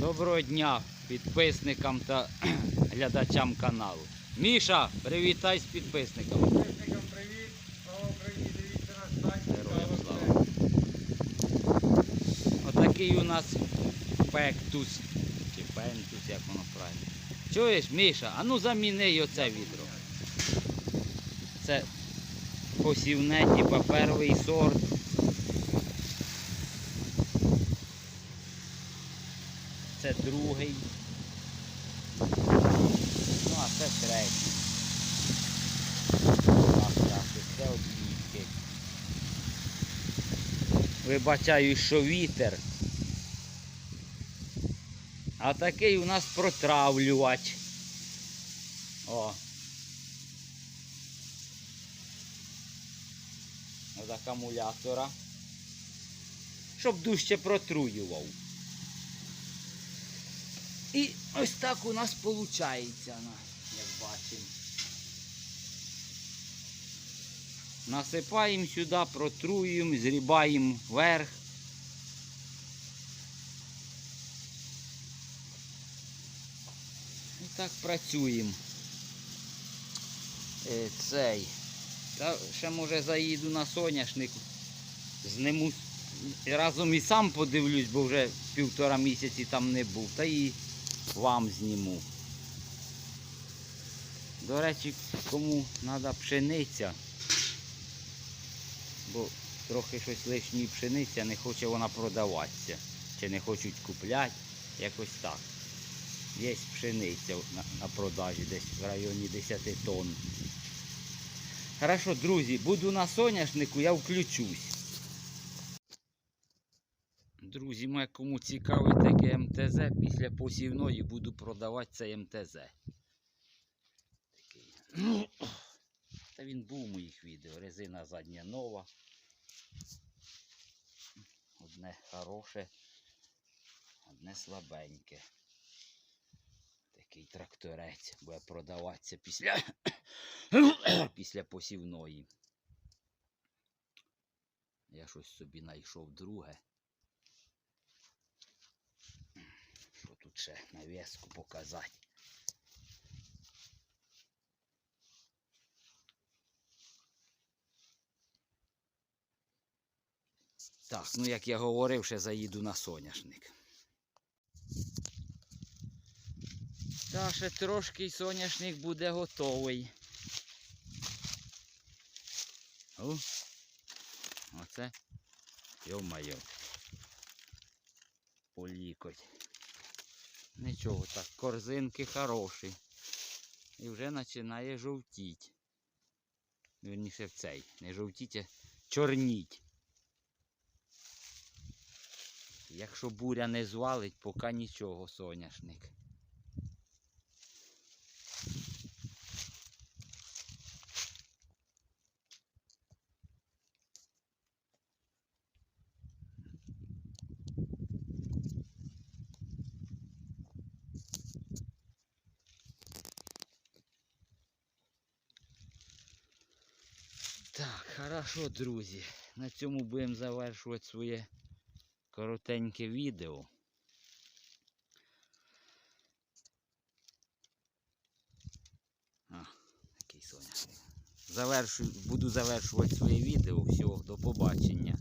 Доброго дня підписникам та глядачам каналу. Міша, привітай з підписниками. Підписникам привіт, слава Україні, дивіться наш сайт. Героям слава. Отакий у нас пектус. Чи пентус, як воно правильно. Чуєш, Міша, а ну заміни оце відро. Це посівне, типа перший сорт. Це другий. Ну, а це третій. Це одвідки. Вибачаю, що вітер. А такий у нас протравлювач. О. З акумулятора. Щоб дужче протруював. І ось так у нас виходить, як бачимо. Насипаємо сюди, протруюємо, зрібаємо вверх. І так працюємо. Е, Цей. Та ще може заїду на соняшник. Зниму разом і сам подивлюсь, бо вже півтора місяці там не був. Та і вам зніму. До речі, кому треба пшениця, бо трохи щось лишньої пшениці, а не хоче вона продаватися. Чи не хочуть купляти, якось так. Є пшениця на продажі десь в районі 10 тонн. Хорошо, друзі, буду на соняшнику, я включусь. Друзі, моє кому цікавить таке МТЗ, після посівної буду продавати цей МТЗ. Такий. Та він був у моїх відео. Резина задня нова. Одне хороше, одне слабеньке. Такий тракторець буде продаватися після, після посівної. Я щось собі знайшов друге. Тут ще показати? Так, ну як я говорив, ще заїду на соняшник. Та ще трошки й соняшник буде готовий. О, оце. Йо-майо. Полікоть. Нічого так, корзинки хороші. І вже починає жовтіть. Вірніше в цей. Не жовтіть, а чорніть. Якщо буря не звалить, поки нічого соняшник. Так, хорошо, друзі. На цьому будемо завершувати своє коротеньке відео. А, який соня. Завершу, буду завершувати своє відео. Всього, до побачення.